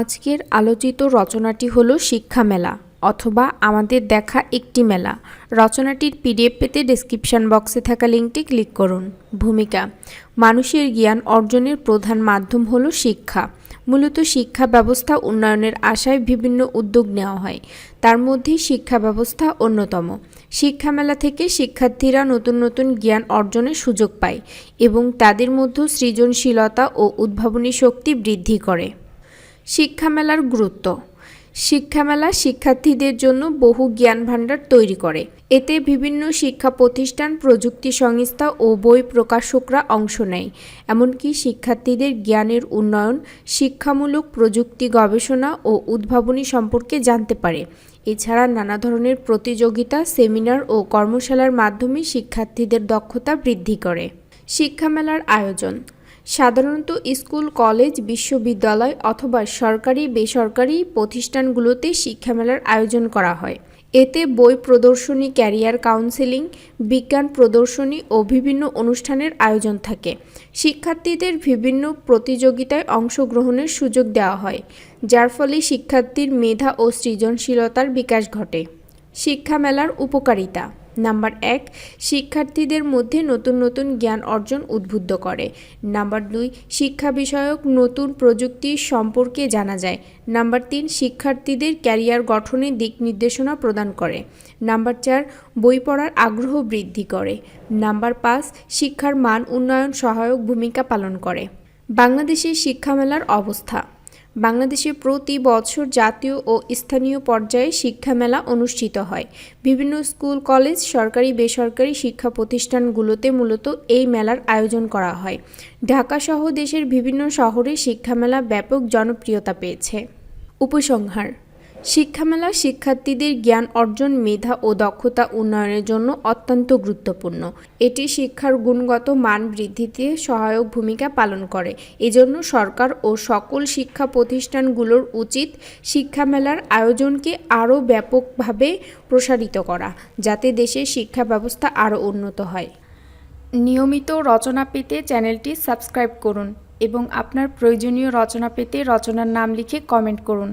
আজকের আলোচিত রচনাটি হলো শিক্ষা মেলা অথবা আমাদের দেখা একটি মেলা। রচনাটির পিডিএফ পেতে ডেসক্রিপশন বক্সে থাকা লিঙ্কটি ক্লিক করুন। ভূমিকা, মানুষের জ্ঞান অর্জনের প্রধান মাধ্যম হলো শিক্ষা। মূলত শিক্ষা ব্যবস্থা উন্নয়নের আশায় বিভিন্ন উদ্যোগ নেওয়া হয়। তার মধ্যে শিক্ষা ব্যবস্থা অন্যতম। শিক্ষা মেলা থেকে শিক্ষার্থীরা নতুন নতুন জ্ঞান অর্জনের সুযোগ পায় এবং তাদের মধ্যে সৃজনশীলতা ও উদ্ভাবনী শক্তি বৃদ্ধি করে। শিক্ষা মেলার গুরুত্ব। শিক্ষা মেলা শিক্ষার্থীদের জন্য বহু জ্ঞান ভাণ্ডার তৈরি করে। এতে বিভিন্ন শিক্ষা প্রতিষ্ঠান, প্রযুক্তি সংস্থা ও বই প্রকাশকরা অংশ নেয়। এমনকি শিক্ষার্থীদের জ্ঞানের উন্নয়ন, শিক্ষামূলক প্রযুক্তি গবেষণা ও উদ্ভাবনী সম্পর্কে জানতে পারে। এছাড়া নানা ধরনের প্রতিযোগিতা, সেমিনার ও কর্মশালার মাধ্যমে শিক্ষার্থীদের দক্ষতা বৃদ্ধি করে। শিক্ষামেলার আয়োজন সাধারণত স্কুল, কলেজ, বিশ্ববিদ্যালয় অথবা সরকারি, বেসরকারি প্রতিষ্ঠানগুলোতে শিক্ষামেলার আয়োজন করা হয়। এতে বই প্রদর্শনী, ক্যারিয়ার কাউন্সেলিং, বিজ্ঞান প্রদর্শনী ও বিভিন্ন অনুষ্ঠানের আয়োজন থাকে। শিক্ষার্থীদের বিভিন্ন প্রতিযোগিতায় অংশগ্রহণের সুযোগ দেওয়া হয়, যার ফলে শিক্ষার্থীর মেধা ও সৃজনশীলতার বিকাশ ঘটে। শিক্ষামেলার উপকারিতা নাম্বার এক, শিক্ষার্থীদের মধ্যে নতুন নতুন জ্ঞান অর্জন উদ্বুদ্ধ করে। নাম্বার দুই, শিক্ষা বিষয়ক নতুন প্রযুক্তি সম্পর্কে জানা যায়। নাম্বার তিন, শিক্ষার্থীদের ক্যারিয়ার গঠনে দিক নির্দেশনা প্রদান করে। নাম্বার চার, বই পড়ার আগ্রহ বৃদ্ধি করে। নাম্বার পাঁচ, শিক্ষার মান উন্নয়ন সহায়ক ভূমিকা পালন করে। বাংলাদেশের শিক্ষামেলার অবস্থা। বাংলাদেশে প্রতি বছর জাতীয় ও স্থানীয় পর্যায়ে শিক্ষা মেলা অনুষ্ঠিত হয়। বিভিন্ন স্কুল, কলেজ, সরকারি, বেসরকারি শিক্ষা প্রতিষ্ঠানগুলোতে মূলত এই মেলার আয়োজন করা হয়। ঢাকাসহ দেশের বিভিন্ন শহরে শিক্ষা মেলা ব্যাপক জনপ্রিয়তা পেয়েছে। উপসংহার শিক্ষামেলা শিক্ষার্থীদের জ্ঞান অর্জন, মেধা ও দক্ষতা উন্নয়নের জন্য অত্যন্ত গুরুত্বপূর্ণ। এটি শিক্ষার গুণগত মান বৃদ্ধিতে সহায়ক ভূমিকা পালন করে। এজন্য সরকার ও সকল শিক্ষা প্রতিষ্ঠানগুলোর উচিত শিক্ষামেলার আয়োজনকে আরও ব্যাপকভাবে প্রসারিত করা, যাতে দেশের শিক্ষা ব্যবস্থা আরও উন্নত হয়। নিয়মিত রচনা পেতে চ্যানেলটি সাবস্ক্রাইব করুন এবং আপনার প্রয়োজনীয় রচনা পেতে রচনার নাম লিখে কমেন্ট করুন।